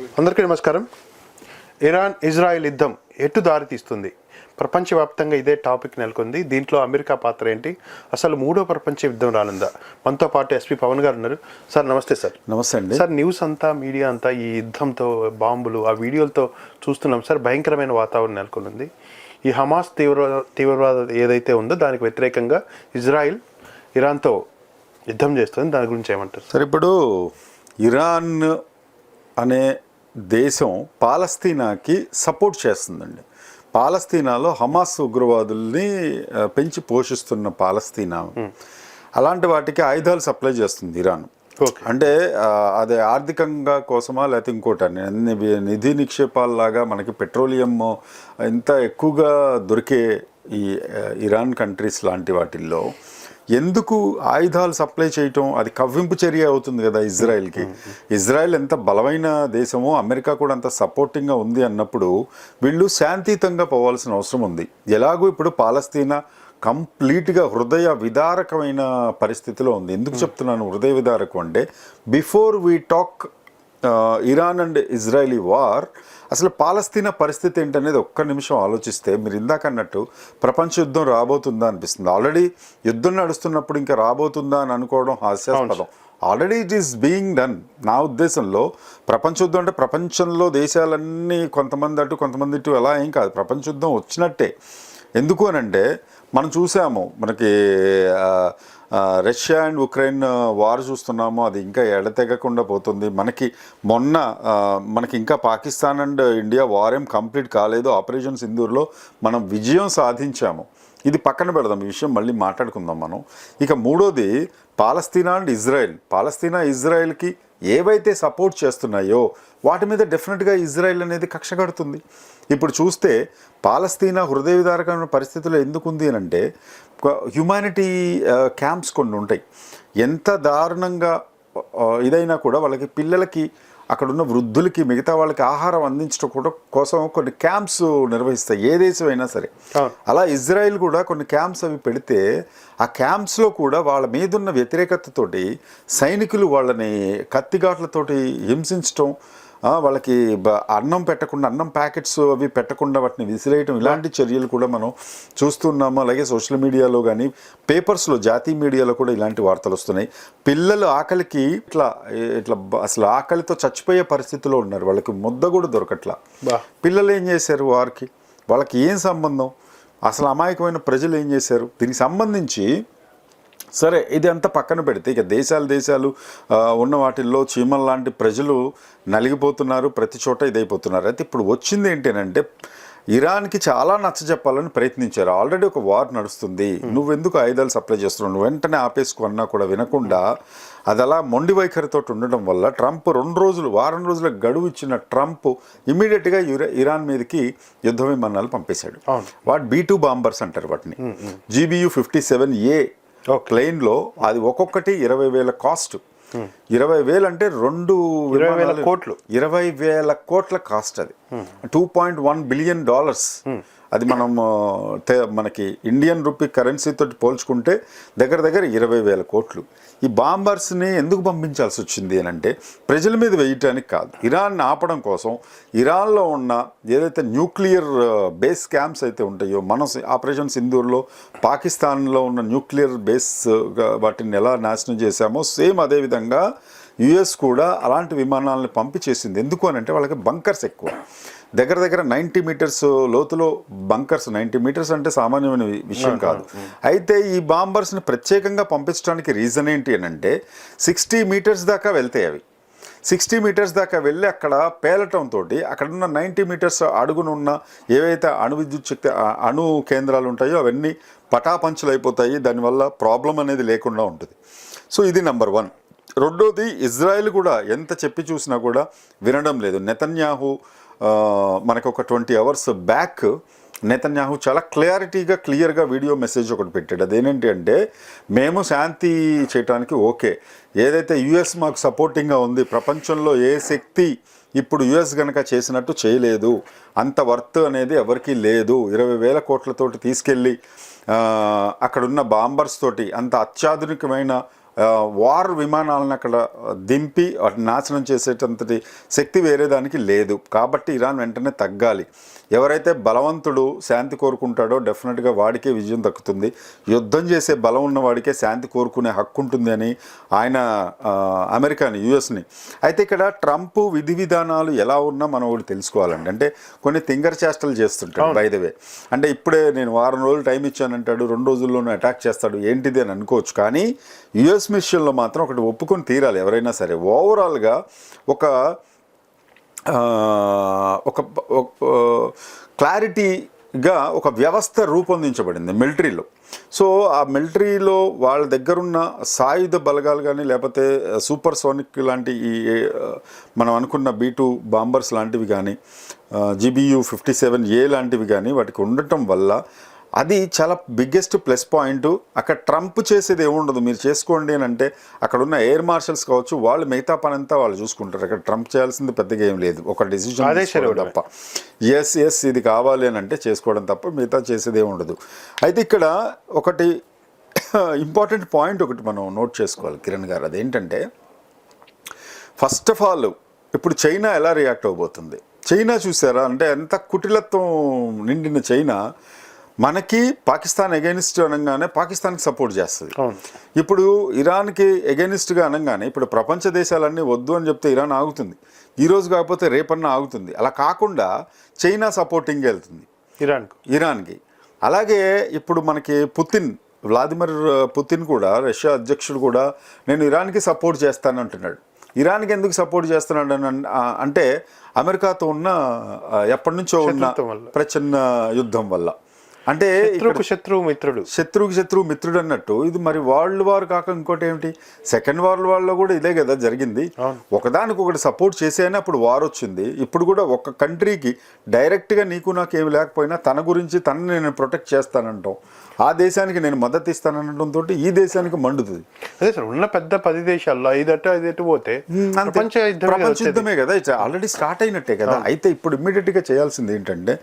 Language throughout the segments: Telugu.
అందరికీ నమస్కారం. ఇరాన్ ఇజ్రాయెల్ యుద్ధం ఎటు దారి తీస్తుంది? ప్రపంచవ్యాప్తంగా ఇదే టాపిక్ నెలకొంది. దీంట్లో అమెరికా పాత్ర ఏంటి? అసలు మూడో ప్రపంచ యుద్ధం రానుందా? మనతో పాటు ఎస్పీ పవన్ గారు ఉన్నారు. సార్ నమస్తే సార్. నమస్తే అండి. సార్ న్యూస్ అంతా మీడియా అంతా ఈ యుద్ధంతో బాంబులు ఆ వీడియోలతో చూస్తున్నాం సార్. భయంకరమైన వాతావరణం నెలకొంది. ఈ హమాస్ తీవ్ర తీవ్రవాద ఏదైతే ఉందో దానికి వ్యతిరేకంగా ఇజ్రాయిల్ ఇరాన్తో యుద్ధం చేస్తుంది. దాని గురించి ఏమంటారు సరే? ఇప్పుడు ఇరాన్ అనే దేశం పాలస్తీనాకి సపోర్ట్ చేస్తుందండి. పాలస్తీనాలో హమాస్ ఉగ్రవాదుల్ని పెంచి పోషిస్తున్న పాలస్తీనా. అలాంటి వాటికి ఆయుధాలు సప్లై చేస్తుంది ఇరాన్. అంటే అది ఆర్థికంగా కోసమా లేకపోతే ఇంకోట? నిధి నిక్షేపాలలాగా మనకి పెట్రోలియం ఇంత ఎక్కువగా దొరికే ఈ ఇరాన్ కంట్రీస్ లాంటి వాటిల్లో ఎందుకు ఆయుధాలు సప్లై చేయటం? అది కవ్వింపు చర్య అవుతుంది కదా ఇజ్రాయెల్కి. ఇజ్రాయెల్ ఎంత బలమైన దేశమో అమెరికా కూడా అంత సపోర్టింగ్గా ఉంది అన్నప్పుడు వీళ్ళు శాంతియుతంగా పోవాల్సిన అవసరం ఉంది. ఎలాగో ఇప్పుడు పాలస్తీనా కంప్లీట్గా హృదయ విదారకమైన పరిస్థితిలో ఉంది. ఎందుకు చెప్తున్నాను హృదయ విదారకం అంటే before we talk Iran and Israeli war అసలు పాలస్తీనా పరిస్థితి ఏంటనేది ఒక్క నిమిషం ఆలోచిస్తే మీరు ఇందాక అన్నట్టు ప్రపంచ యుద్ధం రాబోతుందా అనిపిస్తుంది. ఆల్రెడీ యుద్ధం నడుస్తున్నప్పుడు ఇంకా రాబోతుందా అని అనుకోవడం హాస్యాస్పదం. Already it is being done నా ఉద్దేశంలో ప్రపంచ యుద్ధం అంటే ప్రపంచంలో దేశాలన్నీ కొంతమంది అటు కొంతమంది ఇటు అలా ఏం కాదు. ప్రపంచ యుద్ధం వచ్చినట్టే. ఎందుకు అని అంటే మనం చూసాము మనకి రష్యా అండ్ ఉక్రెయిన్ వార్ చూస్తున్నాము. అది ఇంకా ఎడతెగకుండా పోతుంది. మనకి మొన్న మనకి ఇంకా పాకిస్తాన్ అండ్ ఇండియా వార్ ఏం కంప్లీట్ కాలేదు. ఆపరేషన్ సింధూర్లో మనం విజయం సాధించాము. ఇది పక్కన పెడదాం ఈ విషయం మళ్ళీ మాట్లాడుకుందాం మనం. ఇక మూడోది పాలస్తీనా అండ్ ఇజ్రాయెల్. పాలస్తీనా ఇజ్రాయెల్కి ఏవైతే సపోర్ట్ చేస్తున్నాయో వాటి మీద డెఫినెట్గా ఇజ్రాయెల్ అనేది కక్ష కడుతుంది. ఇప్పుడు చూస్తే పాలస్తీనా హృదయ విదారకమైన పరిస్థితుల్లో ఎందుకు ఉంది అని అంటే హ్యుమానిటీ క్యాంప్స్ కొన్ని ఉంటాయి. ఎంత దారుణంగా ఇదైనా కూడా వాళ్ళకి పిల్లలకి అక్కడ ఉన్న వృద్ధులకి మిగతా వాళ్ళకి ఆహారం అందించడం కూడా కోసం కొన్ని క్యాంప్స్ నిర్వహిస్తాయి. ఏ దేశం అయినా సరే. అలా ఇజ్రాయెల్ కూడా కొన్ని క్యాంప్స్ అవి పెడితే ఆ క్యాంప్స్లో కూడా వాళ్ళ మీదున్న వ్యతిరేకతతోటి సైనికులు వాళ్ళని కత్తిఘాట్లతోటి హింసించడం ఆ, వాళ్ళకి బ- అన్నం పెట్టకుండా అన్నం ప్యాకెట్స్ అవి పెట్టకుండా వాటిని విసిరేయటం ఇలాంటి చర్యలు కూడా మనం చూస్తున్నాము. అలాగే సోషల్ మీడియాలో కానీ పేపర్స్లో జాతీయ మీడియాలో కూడా ఇలాంటి వార్తలు వస్తున్నాయి. పిల్లలు ఆకలికి ఇట్లా ఇట్లా అసలు ఆకలితో చచ్చిపోయే పరిస్థితిలో ఉన్నారు. వాళ్ళకి ముద్ద కూడా దొరకట్లా. పిల్లలు ఏం చేశారు వారికి? వాళ్ళకి ఏం సంబంధం? అసలు అమాయకమైన ప్రజలు ఏం చేశారు? దీనికి సంబంధించి సరే ఇది అంతా పక్కన పెడితే ఇక దేశాలు దేశాలు ఉన్న వాటిల్లో చీమల లాంటి ప్రజలు నలిగిపోతున్నారు ప్రతి చోట ఇదైపోతున్నారు. అయితే ఇప్పుడు వచ్చింది ఏంటంటే ఇరాన్కి చాలా నచ్చ చెప్పాలని ప్రయత్నించారు. ఆల్రెడీ ఒక వార్ నడుస్తుంది. నువ్వెందుకు ఆయుధాలు సప్లై చేస్తున్నావు? నువ్వు వెంటనే ఆపేసుకున్నా కూడా వినకుండా అది అలా మొండి వైఖరితో ఉండడం వల్ల ట్రంప్ రెండు రోజులు వారం రోజుల గడువు ఇచ్చిన ట్రంప్ ఇమీడియట్గా ఇరాన్ మీదకి యుద్ధ విమానాలు పంపేశాడు. వాటి బీ టూ బాంబర్స్ అంటారు వాటిని. జీబీయూ ఫిఫ్టీ సెవెన్ ఏ ప్లెయిన్లో అది ఒక్కొక్కటి ఇరవై వేల కాస్ట్. ఇరవై వేలు అంటే రెండు ఇరవై వేల కోట్లు. ఇరవై వేల కోట్ల కాస్ట్ అది. Two point one billion dollars. అది మనం తే- మనకి ఇండియన్ రూపీ కరెన్సీతో పోల్చుకుంటే దగ్గర దగ్గర ఇరవై వేల కోట్లు. ఈ బాంబర్స్ని ఎందుకు పంపించాల్సి వచ్చింది అని అంటే ప్రజల మీద వేయటానికి కాదు. ఇరాన్ని ఆపడం కోసం ఇరాన్లో ఉన్న ఏదైతే న్యూక్లియర్ బేస్ క్యాంప్స్ అయితే ఉంటాయో మనం ఆపరేషన్ సింధూర్లో పాకిస్తాన్లో ఉన్న న్యూక్లియర్ బేస్ వాటిని ఎలా నాశనం చేశామో సేమ్ అదే విధంగా యుఎస్ కూడా అలాంటి విమానాలను పంపి చేసింది ఎందుకు అని అంటే వాళ్ళకి బంకర్స్ ఎక్కువ. దగ్గర దగ్గర నైంటీ మీటర్స్ లోతులో బంకర్స్ నైంటీ మీటర్స్ అంటే సామాన్యమైన విషయం కాదు. అయితే ఈ బాంబర్స్ని ప్రత్యేకంగా పంపించడానికి రీజన్ ఏంటి అని అంటే సిక్స్టీ మీటర్స్ దాకా వెళ్తాయి అవి. సిక్స్టీ మీటర్స్ దాకా వెళ్ళి అక్కడ పేలటంతో అక్కడ ఉన్న నైంటీ మీటర్స్ అడుగునున్న ఏవైతే అణు విద్యుత్ శక్తి అణు కేంద్రాలు ఉంటాయో అవన్నీ పటాపంచులు అయిపోతాయి. దానివల్ల ప్రాబ్లం అనేది లేకుండా ఉంటుంది. సో ఇది నెంబర్ వన్. రెండోది ఇజ్రాయెల్ కూడా ఎంత చెప్పి చూసినా కూడా వినడం లేదు. నెతన్యాహు మనకు ఒక ట్వంటీ అవర్స్ బ్యాక్ నేతన్యాహు చాలా క్లారిటీగా క్లియర్గా వీడియో మెసేజ్ ఒకటి పెట్టాడు. అదేంటి అంటే మేము శాంతి చేయడానికి ఓకే. ఏదైతే యుఎస్ మాకు సపోర్టింగ్గా ఉంది ప్రపంచంలో ఏ శక్తి ఇప్పుడు యుఎస్ కనుక చేసినట్టు చేయలేదు అంత వర్త్ అనేది ఎవరికీ లేదు. ఇరవై వేల కోట్లతోటి తీసుకెళ్ళి అక్కడున్న బాంబర్స్ తోటి అంత అత్యాధునికమైన వార్ విమానాలను అక్కడ దింపి వాటిని నాశనం చేసేటంతటి శక్తి వేరే దానికి లేదు. కాబట్టి ఇరాన్ వెంటనే తగ్గాలి. ఎవరైతే బలవంతుడు శాంతి కోరుకుంటాడో డెఫినెట్గా వాడికే విజయం దక్కుతుంది. యుద్ధం చేసే బలం ఉన్న వాడికే శాంతి కోరుకునే హక్కు ఉంటుంది అని ఆయన అమెరికాని యుఎస్ని. అయితే ఇక్కడ ట్రంప్ విధి విధానాలు ఎలా ఉన్నా మనం ఒకటి తెలుసుకోవాలండి. అంటే కొన్ని తింగర్ చేష్టలు చేస్తుంటాడు బై ద వే అంటే ఇప్పుడే నేను వారం రోజులు టైం ఇచ్చానంటాడు రెండు రోజుల్లోనూ అటాక్ చేస్తాడు ఏంటిది అని అనుకోవచ్చు. కానీ యుఎస్ మిషన్లో మాత్రం ఒకటి ఒప్పుకొని తీరాలి ఎవరైనా సరే. ఓవరాల్గా ఒక ఒక క్లారిటీగా ఒక వ్యవస్థ రూపొందించబడింది మిలిటరీలో. సో ఆ మిలిటరీలో వాళ్ళ దగ్గరున్న సాయుధ బలగాలు కానీ లేకపోతే సూపర్ సోనిక్ లాంటి ఈ మనం అనుకున్న బీ టూ బాంబర్స్ లాంటివి కానీ జీబీయూ ఫిఫ్టీ సెవెన్ ఏ లాంటివి కానీ వాటికి ఉండటం వల్ల అది చాలా బిగ్గెస్ట్ ప్లస్ పాయింట్ అక్కడ ట్రంప్ చేసేది ఏముండదు? మీరు చేసుకోండి అని అంటే అక్కడ ఉన్న ఎయిర్ మార్షల్స్ కావచ్చు వాళ్ళు మిగతా పని అంతా వాళ్ళు చూసుకుంటారు. అక్కడ ట్రంప్ చేయాల్సింది పెద్దగా ఏం లేదు. ఒక ఇవ్వడమే. తప్ప. ఎస్ ఎస్ ఇది కావాలి అని అంటే చేసుకోవడం తప్ప మిగతా చేసేది ఏమి ఉండదు అయితే ఇక్కడ ఒకటి ఇంపార్టెంట్ పాయింట్ ఒకటి మనం నోట్ చేసుకోవాలి కిరణ్ గారు. అదేంటంటే ఫస్ట్ ఆఫ్ ఆల్ ఇప్పుడు చైనా ఎలా రియాక్ట్ అవబోతుంది? చైనా చూసారా? అంటే ఎంత కుటిలత్వం నిండిన చైనా మనకి పాకిస్తాన్ ఎగైనిస్ట్ అనగానే పాకిస్తాన్కి సపోర్ట్ చేస్తుంది. ఇప్పుడు ఇరాన్కి ఎగైనిస్ట్గా అనగానే ఇప్పుడు ప్రపంచ దేశాలన్నీ వద్దు అని చెప్తే ఇరాన్ ఆగుతుంది. ఈ రోజు కాకపోతే రేపన్నా ఆగుతుంది. అలా కాకుండా చైనా సపోర్టింగ్ వెళ్తుంది. ఇరాన్కు. ఇరాన్కి. అలాగే ఇప్పుడు మనకి పుతిన్ వ్లాదిమిర్ పుతిన్ కూడా రష్యా అధ్యక్షుడు కూడా నేను ఇరాన్కి సపోర్ట్ చేస్తానంటున్నాడు. ఇరాన్కి ఎందుకు సపోర్ట్ చేస్తున్నాడు అంటే అమెరికాతో ఉన్న ఎప్పటి నుంచో ఉన్న. ప్రచన్న యుద్ధం వల్ల. అంటే శత్రువుకు శత్రువు మిత్రుడు. శత్రువుకి శత్రువు మిత్రుడు అన్నట్టు. ఇది మరి వరల్డ్ వార్ కాక ఇంకోటి ఏమిటి? సెకండ్ వరల్డ్ వార్లో కూడా ఇదే కదా జరిగింది. అవును. ఒకదానికి ఒకటి సపోర్ట్ చేసేనే అప్పుడు వార్ వచ్చింది. ఇప్పుడు కూడా ఒక కంట్రీకి డైరెక్ట్గా నీకు నాకు ఏమి లేకపోయినా తన గురించి తనని నేను ప్రొటెక్ట్ చేస్తానంటాం. ఆ దేశానికి నేను మద్దతు ఇస్తాననడంతో ఈ దేశానికి మండుతుంది. అదే సార్ ఉన్న పెద్ద పది దేశాల్లో ఐదట ఐదటు పోతే. ప్రపంచ యుద్ధమే కదా ఆల్రెడీ స్టార్ట్ అయినట్టే కదా. అయితే ఇప్పుడు immediate గా చేయాల్సింది ఏంటంటే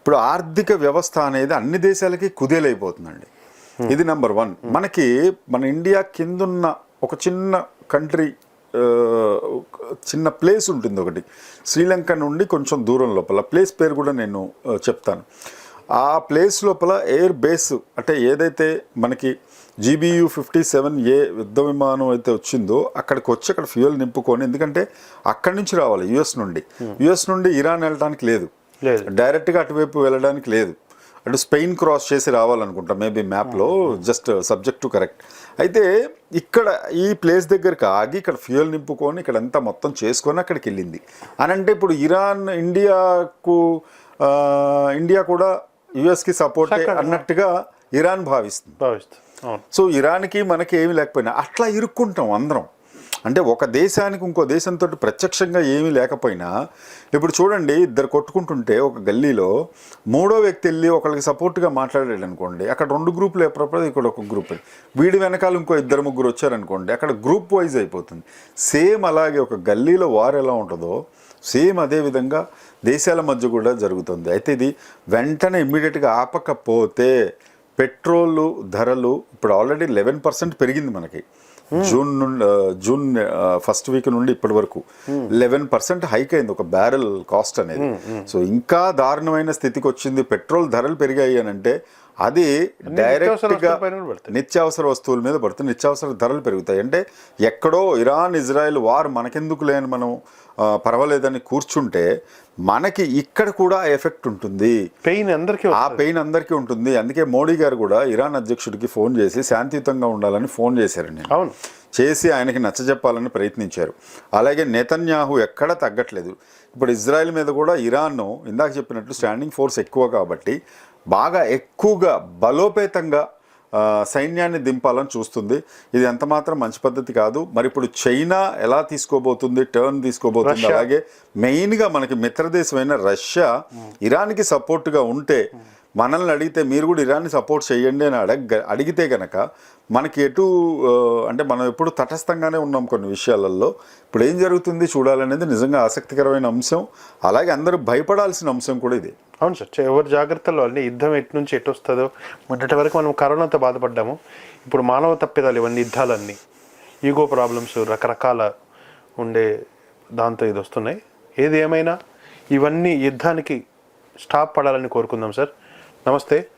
ఇప్పుడు ఆర్థిక వ్యవస్థ అనేది అన్ని దేశాలకి కుదేలైపోతుందండి. ఇది నెంబర్ వన్. మనకి మన ఇండియా కిందున్న ఒక చిన్న కంట్రీ చిన్న ప్లేస్ ఉంటుంది ఒకటి. శ్రీలంక నుండి కొంచెం దూరం లోపల. ప్లేస్ పేరు కూడా నేను చెప్తాను. ఆ ప్లేస్ లోపల ఎయిర్ బేస్ అంటే ఏదైతే మనకి జీబీయూ ఫిఫ్టీ సెవెన్ ఏ యుద్ధ విమానం అయితే వచ్చిందో అక్కడికి వచ్చి అక్కడ ఫ్యూయల్ నింపుకొని ఎందుకంటే అక్కడి నుంచి రావాలి యుఎస్ నుండి. యుఎస్ నుండి ఇరాన్ వెళ్ళడానికి లేదు. లేదు. డైరెక్ట్గా అటువైపు వెళ్ళడానికి లేదు. అటు స్పెయిన్ క్రాస్ చేసి రావాలనుకుంటా మేబీ మ్యాప్లో జస్ట్ సబ్జెక్ట్ టు కరెక్ట్ అయితే ఇక్కడ ఈ ప్లేస్ దగ్గరికి ఆగి ఇక్కడ ఫ్యూయల్ నింపుకొని ఇక్కడ అంతా మొత్తం చేసుకొని అక్కడికి వెళ్ళింది. అని అంటే ఇప్పుడు ఇరాన్ ఇండియాకు ఇండియా కూడా యుఎస్కి సపోర్ట్ అన్నట్టుగా ఇరాన్ భావిస్తుంది. భావిస్తుంది. సో ఇరాన్కి మనకి ఏమి లేకపోయినా అట్లా ఇరుక్కుంటాం అందరం. అంటే ఒక దేశానికి ఇంకో దేశంతో ప్రత్యక్షంగా ఏమీ లేకపోయినా ఇప్పుడు చూడండి ఇద్దరు కొట్టుకుంటుంటే ఒక గల్లీలో మూడో వ్యక్తి వెళ్ళి ఒకరికి సపోర్ట్గా మాట్లాడాడు అనుకోండి అక్కడ రెండు గ్రూపులు ఎప్పుడప్పుడు ఇక్కడ ఒక గ్రూప్. వీడి వెనకాల ఇంకో ఇద్దరు ముగ్గురు వచ్చారనుకోండి అక్కడ గ్రూప్ వైజ్ అయిపోతుంది. సేమ్ అలాగే ఒక గల్లీలో వారు ఎలా ఉంటుందో సేమ్ అదే విధంగా దేశాల మధ్య కూడా జరుగుతుంది. అయితే ఇది వెంటనే ఇమ్మీడియట్గా ఆపకపోతే పెట్రోల్ ధరలు ఇప్పుడు ఆల్రెడీ లెవెన్ పర్సెంట్ పెరిగింది మనకి. జూన్ నుండి జూన్ ఫస్ట్ వీక్ నుండి ఇప్పటి వరకు లెవెన్ పర్సెంట్ హైక్ అయింది ఒక బ్యారెల్ కాస్ట్ అనేది. సో ఇంకా దారుణమైన స్థితికి వచ్చింది. పెట్రోల్ ధరలు పెరిగాయి అని అంటే అది డైరెక్ట్గా. నిత్యావసర వస్తువుల మీద పడుతుంది. నిత్యావసర ధరలు పెరుగుతాయి. అంటే ఎక్కడో ఇరాన్ ఇజ్రాయెల్ వార్ మనకెందుకు లేని మనం పర్వాలేదని కూర్చుంటే మనకి ఇక్కడ కూడా ఎఫెక్ట్ ఉంటుంది. పెయిన్ అందరికీ ఆ. పెయిన్ అందరికీ ఉంటుంది. అందుకే మోడీ గారు కూడా ఇరాన్ అధ్యక్షుడికి ఫోన్ చేసి శాంతియుతంగా ఉండాలని ఫోన్ చేశారు నేను అవును. చేసి ఆయనకి నచ్చజెప్పాలని ప్రయత్నించారు. అలాగే నెతన్యాహు ఎక్కడ తగ్గట్లేదు. ఇప్పుడు ఇజ్రాయెల్ మీద కూడా ఇరాన్ ఇందాక చెప్పినట్లు స్టాండింగ్ ఫోర్స్ ఎక్కువ కాబట్టి బాగా ఎక్కువగా బలోపేతంగా సైన్యాన్ని దింపాలని చూస్తుంది. ఇది ఎంత మాత్రం మంచి పద్ధతి కాదు. మరి ఇప్పుడు చైనా ఎలా తీసుకోబోతుంది టర్న్ తీసుకోబోతుంది. అలాగే మెయిన్గా మనకి మిత్రదేశమైన రష్యా ఇరాన్కి సపోర్ట్గా ఉంటే మనల్ని అడిగితే మీరు కూడా ఇరాన్ని సపోర్ట్ చేయండి అని అడగ అడిగితే కనుక మనకి ఎటు అంటే మనం ఎప్పుడు తటస్థంగానే ఉన్నాం కొన్ని విషయాలలో. ఇప్పుడు ఏం జరుగుతుంది చూడాలనేది నిజంగా ఆసక్తికరమైన అంశం. అలాగే అందరూ భయపడాల్సిన అంశం కూడా ఇది. అవును సార్. ఎవరి జాగ్రత్తలో అన్ని యుద్ధం ఎటు నుంచి ఎటు వస్తుందో మొన్నటి వరకు మనం కరోనాతో బాధపడ్డాము. ఇప్పుడు మానవ తప్పిదాలు ఇవన్నీ యుద్ధాలన్నీ ఈగో ప్రాబ్లమ్స్ రకరకాల ఉండే దాంతో ఇది వస్తున్నాయి. ఏది ఏమైనా ఇవన్నీ యుద్ధానికి స్టాప్ పడాలని కోరుకుందాం సార్. నమస్తే.